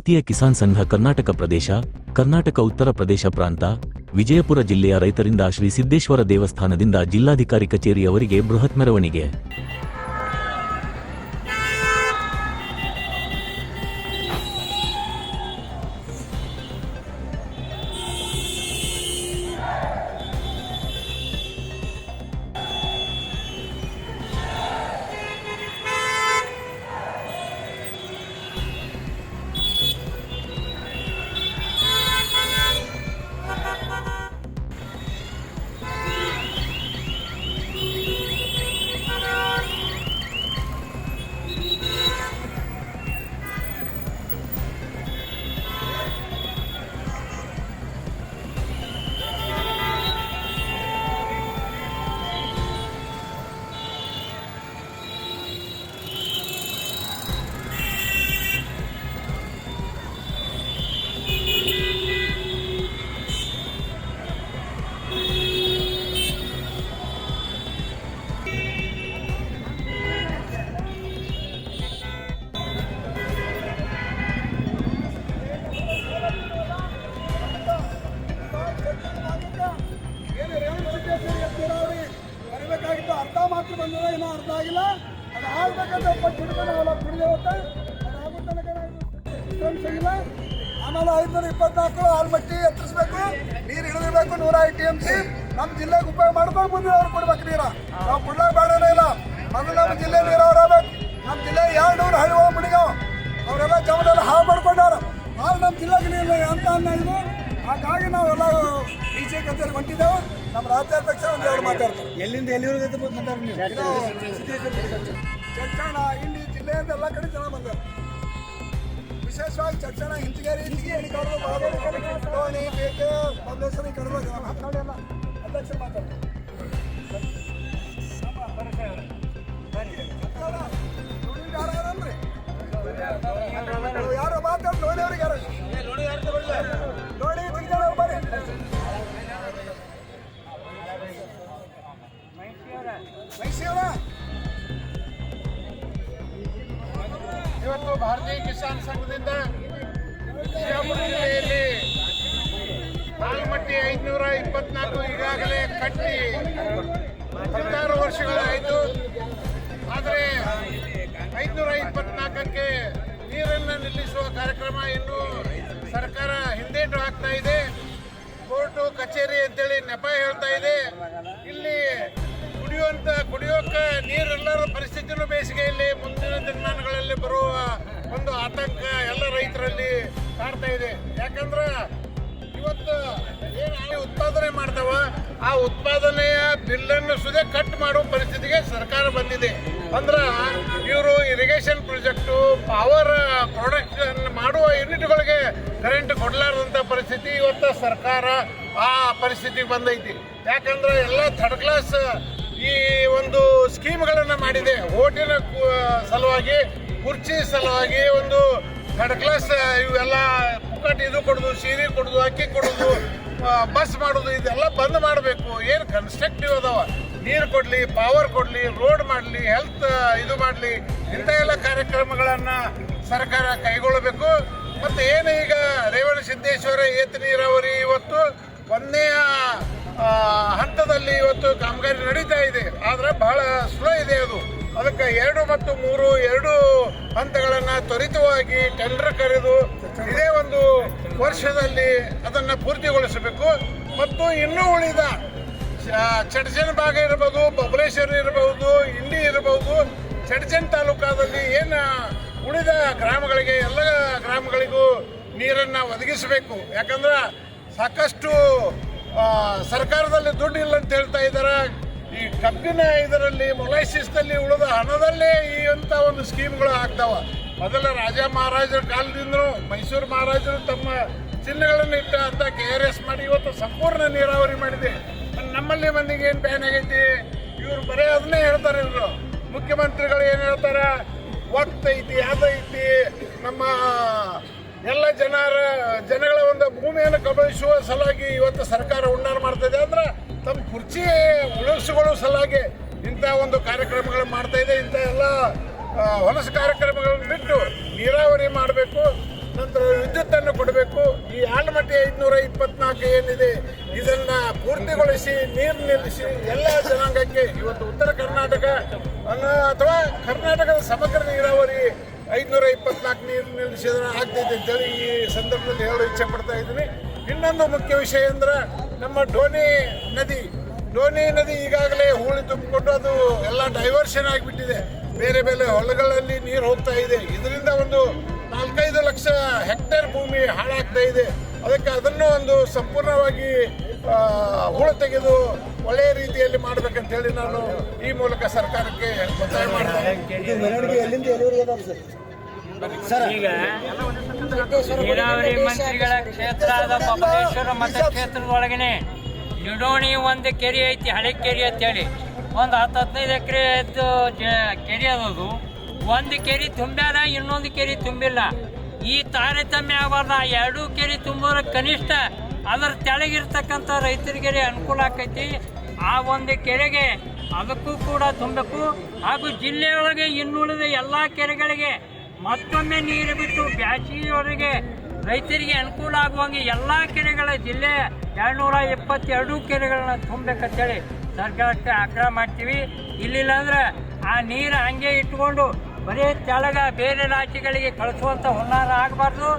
ಭಾರತೀಯ ಕಿಸಾನ್ ಸಂಘ ಕರ್ನಾಟಕ ಪ್ರದೇಶ, ಕರ್ನಾಟಕ ಉತ್ತರ ಪ್ರದೇಶ ಪ್ರಾಂತ, ವಿಜಯಪುರ ಜಿಲ್ಲೆಯ ರೈತರಿಂದ ಶ್ರೀ ಸಿದ್ದೇಶ್ವರ ದೇವಸ್ಥಾನದಿಂದ ಜಿಲ್ಲಾಧಿಕಾರಿ ಕಚೇರಿಯವರಿಗೆ ಬೃಹತ್ ಮೆರವಣಿಗೆ. ಬರಬೇಕಾಗಿತ್ತು ಅರ್ಧ ಮಾತ್ರ ಬಂದಿಲ್ಲ ಏನೋ ಅರ್ಧ ಆಗಿಲ್ಲ. ಅದು ಆಗ್ಬೇಕಂತ ಒಬ್ಬ ಹಿಡ್ಕೊಂಡು ನಾವೆಲ್ಲ ಅದು ಆಗೋ ತನಕ ಇಲ್ಲ. ಆಮೇಲೆ ಐದುನೂರ ಇಪ್ಪತ್ನಾಲ್ಕು ಆಲ್ಮಟ್ಟಿ ಎತ್ತರಿಸ್ಬೇಕು. ನೀರು ಇಳಿದಿರ್ಬೇಕು ನೂರ ಐ ಟಿ ಎಂ ಸಿ. ನಮ್ಮ ಜಿಲ್ಲೆಗೆ ಉಪಯೋಗ ಮಾಡ್ಕೊಂಡು ಮುಂದೆ ಅವ್ರು ಕೊಡ್ಬೇಕು ನೀರ. ನಾವು ಕೊಡ್ಲಾಕ ಬೇಡನೇ ಇಲ್ಲ. ಮೊದಲು ನಮ್ಮ ಜಿಲ್ಲೆ ನೀರಾವರಿ ನಮ್ಮ ಜಿಲ್ಲೆ ಎರಡು ನೂರು ಹಳ್ಳಿ ಹೋಗಿ ಅವರೆಲ್ಲ ಜಮನೆಲ್ಲ ಹಾಳು ಮಾಡ್ಕೊಂಡಾರ ಹಾಲು ನಮ್ಮ ಜಿಲ್ಲೆಗೆ ನೀರು ಅಂತ ಅನ್ನ ಇದು. ಹಾಗಾಗಿ ನಾವೆಲ್ಲ ಬಿ ಜೆ ಕಚೇರಿ ಹೊಂಟಿದ್ದೇವೆ. ನಮ್ಮ ರಾಜ್ಯಾಧ್ಯಕ್ಷ ಒಂದು ಎರಡು ಮಾತಾಡ್ತಾರೆ. ಎಲ್ಲಿಂದ ಎಲ್ಲಿವರೆಗೆ ಚಕ್ಷಣ ಇಂಡಿ ಜಿಲ್ಲೆಯಿಂದ ಎಲ್ಲ ಕಡೆ ಜನ ಬಂದರು. ವಿಶೇಷವಾಗಿ ಚಕ್ಷಣ ಹಿಂಚಿಗೇರಿ ಹಿಂಚಗೇರಿ ಕಡಲು ಬಾಗೇರಿ ಕಡಲು ಟೋಣಿ ಬೇಕೆ ಬದಲೇಶ್ವರಿ ಕಡಲು ಎಲ್ಲ ಅಧ್ಯಕ್ಷ ಮಾತಾಡ್ತಾರೆ. ಯಾರು ಮಾತಾಡ್ ನೋಡಿ ಅವ್ರಿಗೆ ಯಾರು? ಭಾರತೀಯ ಕಿಸಾನ್ ಸಂಘದಿಂದ ಬಿಜಾಪುರ ಜಿಲ್ಲೆಯಲ್ಲಿ ಆಲ್ಮಟ್ಟಿ ಐದುನೂರ ಇಪ್ಪತ್ನಾಲ್ಕು ಈಗಾಗಲೇ ಕಟ್ಟಿ ಹದಿನಾರು ವರ್ಷಗಳಾಯಿತು. ಆದರೆ ಐದುನೂರ ಇಪ್ಪತ್ನಾಲ್ಕಕ್ಕೆ ನೀರನ್ನು ನಿಲ್ಲಿಸುವ ಕಾರ್ಯಕ್ರಮ ಇನ್ನೂ ಸರ್ಕಾರ ಹಿಂದೇಟು ಹಾಕ್ತಾ ಇದೆ. ಕೋರ್ಟು, ಕಚೇರಿ ಅಂತೇಳಿ ನೆಪ ಹೇಳ್ತಾ ಇದೆ. ಇಲ್ಲಿ ಕುಡಿಯುವಂತ ಕುಡಿಯೋಕ ನೀರೆಲ್ಲರ ಪರಿಸ್ಥಿತಿನೂ ಬೇಸಿಗೆಯಲ್ಲಿ ಮುಂದಿನ ದಿನಮಾನಗಳಲ್ಲಿ ಬರುವ ಒಂದು ಆತಂಕ ಎಲ್ಲ ರೈತರಲ್ಲಿ ಕಾಡ್ತಾ ಇದೆ. ಯಾಕಂದ್ರೆ ಇವತ್ತು ಏನು ಉತ್ಪಾದನೆ ಮಾಡ್ತಾವ, ಆ ಉತ್ಪಾದನೆಯ ಬಿಲ್ಲನ್ನು ಸುದೇ ಕಟ್ ಮಾಡುವ ಪರಿಸ್ಥಿತಿಗೆ ಸರ್ಕಾರ ಬಂದಿದೆ. ಅಂದ್ರೆ ಇವರು ಇರಿಗೇಷನ್ ಪ್ರಾಜೆಕ್ಟು ಪವರ್ ಪ್ರೊಡಕ್ಷನ್ ಮಾಡುವ ಯೂನಿಟ್ಗಳಿಗೆ ಕರೆಂಟ್ ಕೊಡಲಾರದಂಥ ಪರಿಸ್ಥಿತಿ ಇವತ್ತು ಸರ್ಕಾರ ಆ ಪರಿಸ್ಥಿತಿಗೆ ಬಂದೈತಿ. ಯಾಕಂದ್ರೆ ಎಲ್ಲ ಥರ್ಡ್ ಕ್ಲಾಸ್ ಈ ಒಂದು ಸ್ಕೀಮ್ಗಳನ್ನು ಮಾಡಿದೆ. ಓಟಿನ ಸಲುವಾಗಿ ಕುರ್ಚಿ ಸಲುವಾಗಿ ಒಂದು ಥರ್ಡ್ ಕ್ಲಾಸ್ ಇವೆಲ್ಲ ಪುಕ್ಕಟ್ ಇದು ಕೊಡೋದು, ಸೀರೆ ಕೊಡೋದು, ಅಕ್ಕಿ ಕೊಡೋದು ಬಸ್ ಮಾಡೋದು, ಇದೆಲ್ಲ ಬಂದ್ ಮಾಡಬೇಕು. ಏನು ಕನ್ಸ್ಟ್ರಕ್ಟಿವ್ ಅದಾವ? ನೀರು ಕೊಡಲಿ ಪವರ್ ಕೊಡಲಿ ರೋಡ್ ಮಾಡಲಿ ಹೆಲ್ತ್ ಇದು ಮಾಡಲಿ, ಇಂಥ ಎಲ್ಲ ಕಾರ್ಯಕ್ರಮಗಳನ್ನು ಸರ್ಕಾರ ಕೈಗೊಳ್ಳಬೇಕು. ಮತ್ತು ಏನು ಈಗ ರೇವಣ ಸಿದ್ದೇಶ್ವರ, ಏತ ನೀರಾವರಿ ಇವತ್ತು ಒಂದನೆಯ ಹಂತದಲ್ಲಿ ಇವತ್ತು ಕಾಮಗಾರಿ ನಡೀತಾ ಇದೆ. ಆದರೆ ಬಹಳ ಸ್ಲೋ ಇದೆ ಅದು. ಅದಕ್ಕೆ ಎರಡು ಮತ್ತು ಮೂರು ಎರಡು ಹಂತಗಳನ್ನು ತ್ವರಿತವಾಗಿ ಟೆಂಡರ್ ಕರೆದು ಇದೇ ಒಂದು ವರ್ಷದಲ್ಲಿ ಅದನ್ನು ಪೂರ್ತಿಗೊಳಿಸಬೇಕು. ಮತ್ತು ಇನ್ನೂ ಉಳಿದ ಚಡಚನ್ ಭಾಗ ಇರಬಹುದು ಬಬಲೇಶ್ವರ ಇರಬಹುದು ಇಂಡಿ ಇರಬಹುದು ಚಡಚನ್ ತಾಲೂಕಾದಲ್ಲಿ ಏನು ಉಳಿದ ಗ್ರಾಮಗಳಿಗೆ, ಎಲ್ಲ ಗ್ರಾಮಗಳಿಗೂ ನೀರನ್ನು ಒದಗಿಸಬೇಕು. ಯಾಕಂದ್ರೆ ಸಾಕಷ್ಟು ಸರ್ಕಾರದಲ್ಲಿ ದುಡ್ಡು ಇಲ್ಲ ಅಂತ ಹೇಳ್ತಾ ಇದ್ದಾರೆ ಈ ಕಬ್ಬಿನ ಇದರಲ್ಲಿ, ಮೊಲೈಸಿಸ್ನಲ್ಲಿ ಉಳಿದ ಹಣದಲ್ಲೇ ಈ ಅಂತ ಒಂದು ಸ್ಕೀಮ್ಗಳು ಆಗ್ತಾವ. ಮೊದಲ ರಾಜ ಮಹಾರಾಜರ ಕಾಲದಿಂದಲೂ ಮೈಸೂರು ಮಹಾರಾಜರು ತಮ್ಮ ಚಿಹ್ನೆಗಳನ್ನು ಇಟ್ಟ ಅಂತ ಕೆ ಆರ್ ಎಸ್ ಮಾಡಿ ಇವತ್ತು ಸಂಪೂರ್ಣ ನೀರಾವರಿ ಮಾಡಿದೆ. ನಮ್ಮಲ್ಲಿ ಮಂದಿಗೆ ಏನು ಬ್ಯಾನ್ ಆಗೈತಿ? ಇವ್ರು ಬರೀ ಅದನ್ನೇ ಹೇಳ್ತಾರೆ ಇವರು. ಮುಖ್ಯಮಂತ್ರಿಗಳು ಏನು ಹೇಳ್ತಾರೆ? ಒತ್ತು ಐತಿ ಅದೈತಿ ನಮ್ಮ ಎಲ್ಲ ಜನರ, ಜನಗಳ ಒಂದು ಭೂಮಿಯನ್ನು ಕಬಳಿಸುವ ಸಲುವಾಗಿ ಇವತ್ತು ಸರ್ಕಾರ ಉಂಡಾರ ಮಾಡ್ತಾ ಇದೆ ಅಂದ್ರೆ ತಮ್ಮ ಕುರ್ಚಿ ಉಳಿಸಿಕೊಳ್ಳುವ ಸಲುವಾಗಿ ಇಂಥ ಒಂದು ಕಾರ್ಯಕ್ರಮಗಳು ಮಾಡ್ತಾ ಇದೆ. ಇಂಥ ಎಲ್ಲ ಹೊಲಸು ಕಾರ್ಯಕ್ರಮಗಳನ್ನು ಬಿಟ್ಟು ನೀರಾವರಿ ಮಾಡಬೇಕು, ನಂತರ ವಿದ್ಯುತ್ತನ್ನು ಕೊಡಬೇಕು. ಈ ಆಲಮಟ್ಟಿ ಐದುನೂರ ಇಪ್ಪತ್ನಾಲ್ಕು ಏನಿದೆ, ಇದನ್ನು ಪೂರ್ತಿಗೊಳಿಸಿ, ನೀರು ನಿಲ್ಲಿಸಿ ಎಲ್ಲ ಜನಾಂಗಕ್ಕೆ ಇವತ್ತು ಉತ್ತರ ಕರ್ನಾಟಕ ಅಥವಾ ಕರ್ನಾಟಕದ ಸಮಗ್ರ ನೀರಾವರಿ ಐದುನೂರ ಇಪ್ಪತ್ನಾಲ್ಕು ನೀರು ನಿಲ್ಲಿಸಿದ್ರೆ ಆಗ್ತೈತೆ ಅಂತೇಳಿ ಈ ಸಂದರ್ಭದಲ್ಲಿ ಹೇಳಲು ಇಚ್ಛೆ ಪಡ್ತಾ ಇದ್ದೀನಿ. ಇನ್ನೊಂದು ಮುಖ್ಯ ವಿಷಯ ಅಂದ್ರೆ ನಮ್ಮ ಡೋನಿ ನದಿ. ಡೋನಿ ನದಿ ಈಗಾಗಲೇ ಹೂಳಿ ತುಂಬಿಕೊಂಡು ಅದು ಎಲ್ಲ ಡೈವರ್ಷನ್ ಆಗಿಬಿಟ್ಟಿದೆ. ಬೇರೆ ಬೇರೆ ಹೊಲಗಳಲ್ಲಿ ನೀರು ಹೋಗ್ತಾ ಇದೆ. ಇದರಿಂದ ಒಂದು ನಾಲ್ಕೈದು ಲಕ್ಷ ಹೆಕ್ಟೇರ್ ಭೂಮಿ ಹಾಳಾಗ್ತಾ ಇದೆ. ಅದಕ್ಕೆ ಅದನ್ನು ಒಂದು ಸಂಪೂರ್ಣವಾಗಿ ಹೂಳು ತೆಗೆದು ಒಳ್ಳೆಯ ರೀತಿಯಲ್ಲಿ ಮಾಡ್ಬೇಕಂತ ಹೇಳಿ ನಾನು ಈ ಮೂಲಕ ಸರ್ಕಾರಕ್ಕೆ ಒತ್ತಾಯ ಮಾಡ್ತೇನೆ ಈಗ ನೀರಾವರಿ ಮಂತ್ರಿಗಳ ಕ್ಷೇತ್ರ ಆದ ಬಬಲೇಶ್ವರ ಮತಕ್ಷೇತ್ರದೊಳಗನೆ ನಿಡೋಣಿ ಒಂದು ಕೆರೆ ಐತಿ, ಹಳೆ ಕೆರೆ ಅಂತೇಳಿ. ಒಂದು ಹತ್ತು ಹದಿನೈದು ಎಕರೆ ಕೆರೆ ಅದದು ಒಂದು ಕೆರೆ ತುಂಬ್ಯಾರ ಇನ್ನೊಂದು ಕೆರೆ ತುಂಬಿಲ್ಲ. ಈ ತಾರತಮ್ಯ ಆಗಬಾರ್ದು ಎರಡೂ ಕೆರೆ ತುಂಬೋದ ಕನಿಷ್ಠ ಅದರ ತೆಳಗಿರ್ತಕ್ಕಂಥ ರೈತರಿಗೆ ಅನುಕೂಲ ಆಕೈತಿ. ಆ ಒಂದು ಕೆರೆಗೆ ಅದಕ್ಕೂ ಕೂಡ ತುಂಬಬೇಕು. ಹಾಗೂ ಜಿಲ್ಲೆಯೊಳಗೆ ಇನ್ನುಳಿದ ಎಲ್ಲ ಕೆರೆಗಳಿಗೆ ಮತ್ತೊಮ್ಮೆ ನೀರು ಬಿಟ್ಟು ಬ್ಯಾಸಿಗೆಯವರೆಗೆ ರೈತರಿಗೆ ಅನುಕೂಲ ಆಗುವಂಗೆ ಎಲ್ಲ ಕೆರೆಗಳ ಜಿಲ್ಲೆ ಎರಡ್ನೂರ ಎಪ್ಪತ್ತೆರಡು ಕೆರೆಗಳನ್ನ ತುಂಬಬೇಕಂತೇಳಿ ಸರ್ಕಾರಕ್ಕೆ ಆಗ್ರಹ ಮಾಡ್ತೀವಿ. ಇಲ್ಲಿಲ್ಲ ಅಂದ್ರೆ ಆ ನೀರು ಹಂಗೆ ಇಟ್ಕೊಂಡು ಬರೀ ತೆಳಗ ಬೇರೆ ರಾಜ್ಯಗಳಿಗೆ ಕಳಿಸುವಂತ ಹುನ್ನಾರ ಆಗಬಾರ್ದು.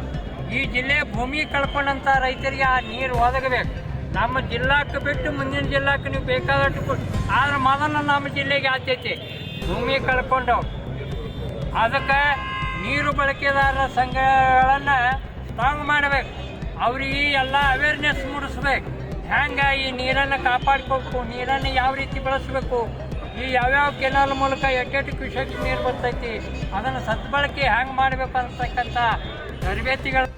ಈ ಜಿಲ್ಲೆ ಭೂಮಿ ಕಳ್ಕೊಂಡಂಥ ರೈತರಿಗೆ ಆ ನೀರು ಒದಗಬೇಕು. ನಮ್ಮ ಜಿಲ್ಲಾಕ್ಕೆ ಬಿಟ್ಟು ಮುಂದಿನ ಜಿಲ್ಲಾಕ್ಕೆ ನೀವು ಬೇಕಾದಷ್ಟು ಆದ್ರೆ ಮೊದಲು ನಮ್ಮ ಜಿಲ್ಲೆಗೆ ಆಚೈತಿ ಭೂಮಿ ಕಳ್ಕೊಂಡು ಅದಕ್ಕೆ ನೀರು ಬಳಕೆದಾರರ ಸಂಘಗಳನ್ನು ಸ್ಟ್ರಾಂಗ್ ಮಾಡಬೇಕು. ಅವ್ರಿಗೆ ಎಲ್ಲ ಅವೇರ್ನೆಸ್ ಮೂಡಿಸ್ಬೇಕು. ಹ್ಯಾಂಗೆ ಈ ನೀರನ್ನು ಕಾಪಾಡ್ಕೋಬೇಕು. ನೀರನ್ನು ಯಾವ ರೀತಿ ಬಳಸಬೇಕು? ಈ ಯಾವ್ಯಾವ ಕೆನಾಲ್ ಮೂಲಕ ಎಟ್ಟೆಟ್ಟು ಕ್ಯೂಸೆಕ್ ನೀರು ಬರ್ತೈತಿ? ಅದನ್ನು ಸದ್ಬಳಕೆ ಹ್ಯಾಂಗೆ ಮಾಡಬೇಕು ಅಂತಕ್ಕಂಥ ತರಬೇತಿಗಳು